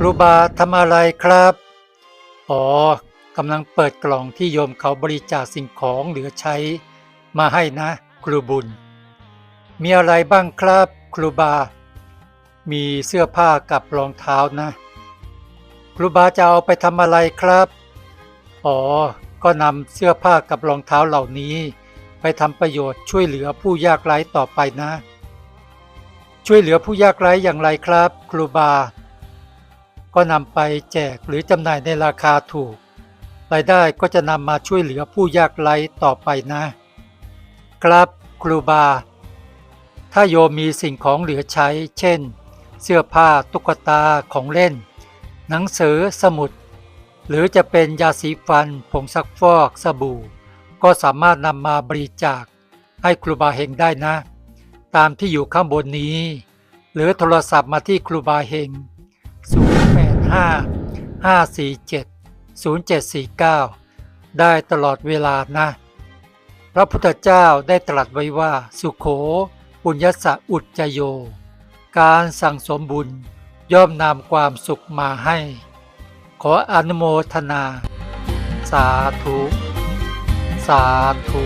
ครูบาทำอะไรครับ อ๋อกำลังเปิดกล่องที่โยมเขาบริจาคสิ่งของเหลือใช้มาให้นะ ครูบุญ มีอะไรบ้างครับ ครูบา มีเสื้อผ้ากับรองเท้านะ ครูบาจะเอาไปทำอะไรครับ อ๋อ ก็นำเสื้อผ้ากับรองเท้าเหล่านี้ ไปทำประโยชน์ช่วยเหลือผู้ยากไร้ต่อไปนะ ช่วยเหลือผู้ยากไร้อย่างไรครับ ครูบา ก็นำไปแจกหรือจำหน่ายในราคาถูก รายได้ก็จะนำมาช่วยเหลือผู้ยากไร้ต่อไปนะ ครับครูบา ถ้าโยมมีสิ่งของเหลือใช้ เช่น เสื้อผ้าตุ๊กตาของเล่น หนังสือสมุด หรือจะเป็นยาสีฟันผงซักฟอกสบู่ ก็สามารถนำมาบริจาค ให้ครูบาเฮงได้นะ ตามที่อยู่ข้างบนนี้ หรือโทรศัพท์มาที่ครูบาเฮง0 8 0749 ได้ตลอดเวลานะ พระพุทธเจ้าได้ตรัสไว้ว่าสุโข ปุญญสะอุจจโย การสั่งสมบุญย่อมนำความสุขมาให้ ขออนุโมทนา สาธุ สาธุ